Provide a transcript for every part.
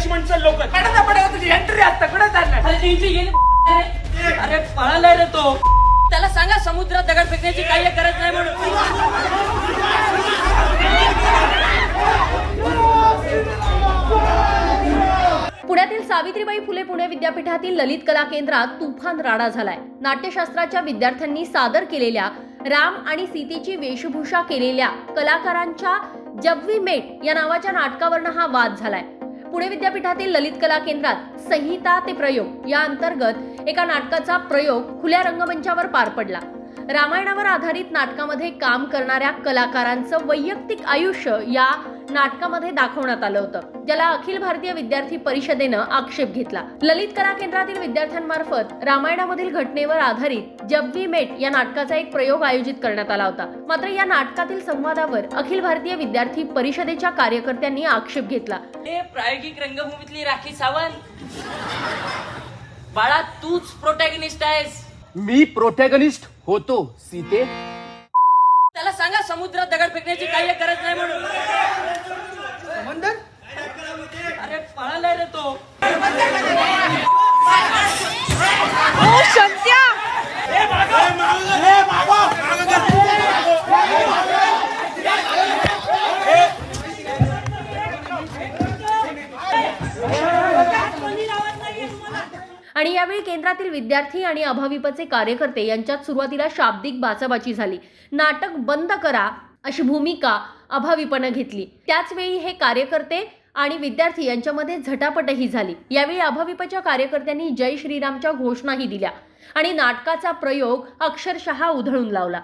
लक्ष्मणचं लोक. पडता पडता तुझी एंट्री असतं कुठे चाललं अरे त्यांची गेली अरे पळालाय रे तो. त्याला सांगा समुद्रात दगड फेकण्याची काही गरज नाही म्हणून. पुण्यातील सावित्रीबाई फुले पुणे विद्यापीठातील ललित कला केंद्रात तुफान राडा झालाय. नाट्यशास्त्राच्या विद्यार्थ्यांनी सादर केलेल्या राम आणि सीतेची वेशभूषा केलेल्या कलाकारांच्या जब वी मेट या नावाच्या नाटकावरनं हा वाद झालाय. पुणे विद्यापीठातील ललित कला केंद्रात संहिता ते प्रयोग या अंतर्गत एका नाटकाचा प्रयोग खुल्या रंगमंचावर पार पडला. रामायणावर आधारित नाटकामध्ये काम करणाऱ्या कलाकारांचं वैयक्तिक आयुष्य या नाटकामध्ये दाखवण्यात आलं होतं ज्याला अखिल भारतीय विद्यार्थी परिषदेनं आक्षेप घेतला. ललित कला केंद्रातील विद्यार्थ्यांमार्फत रामायणामधील घटनेवर आधारित जब वी मेट या नाटकाचा एक प्रयोग आयोजित करण्यात आला होता. मात्र या नाटकातील संवादावर अखिल भारतीय विद्यार्थी परिषदेच्या कार्यकर्त्यांनी आक्षेप घेतला. हे प्रायोगिक रंगभूमीतली राखी सावंत! बाळा तूच प्रोटॅगनिस्ट आहेस. मी प्रोटॅगनिस्ट होतो सीते. सांगा समुद्रात दगड फेकण्याची काही गरज नाही म्हणून. समंदर? अरे पळालाय रे तो. आणि यावेळी केंद्रातील विद्यार्थी आणि अभाविपचे कार्यकर्ते यांच्यात सुरुवातीला शाब्दिक बाचाबाची झाली. नाटक बंद करा अशी भूमिका अभाविपनं घेतली. त्याचवेळी हे कार्यकर्ते आणि विद्यार्थी यांच्यामध्ये झटापटही झाली. यावेळी अभाविपच्या कार्यकर्त्यांनी जय श्रीरामच्या घोषणाही दिल्या आणि नाटकाचा प्रयोग अक्षरशः उधळून लावला.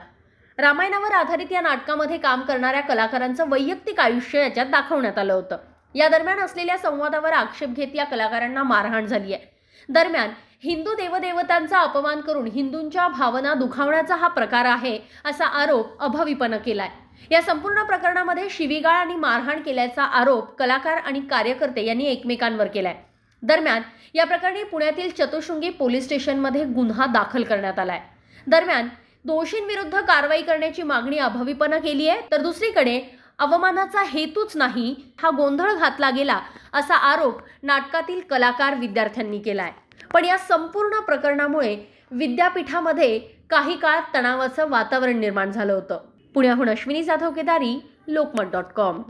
रामायणावर आधारित या नाटकामध्ये काम करणाऱ्या कलाकारांचं वैयक्तिक आयुष्य याच्यात दाखवण्यात आलं होतं. या दरम्यान असलेल्या संवादावर आक्षेप घेत या कलाकारांना मारहाण झाली आहे. दरम्यान हिंदू देवदेवतांचा अपमान करून हिंदूंच्या भावना दुखावण्याचा हा प्रकार आहे असा आरोप अभाविपनं केलाय. या संपूर्ण प्रकरणामध्ये शिवीगाळ आणि मारहाण केल्याचा आरोप कलाकार आणि कार्यकर्ते यांनी एकमेकांवर केलाय. दरम्यान या प्रकरणी पुण्यातील चतुशृंगी पोलीस स्टेशनमध्ये गुन्हा दाखल करण्यात आलाय. दरम्यान दोषींविरुद्ध कारवाई करण्याची मागणी अभाविपनं केली आहे तर दुसरीकडे अवमानाचा हेतूच नाही हा गोंधळ घातला गेला असा आरोप नाटकातील कलाकार विद्यार्थ्यांनी केलाय. पण या संपूर्ण प्रकरणामुळे विद्यापीठामध्ये काही काळ तणावाचं वातावरण निर्माण झालं होतं. पुण्याहून अश्विनी जाधव केदारी लोकमत डॉट कॉम.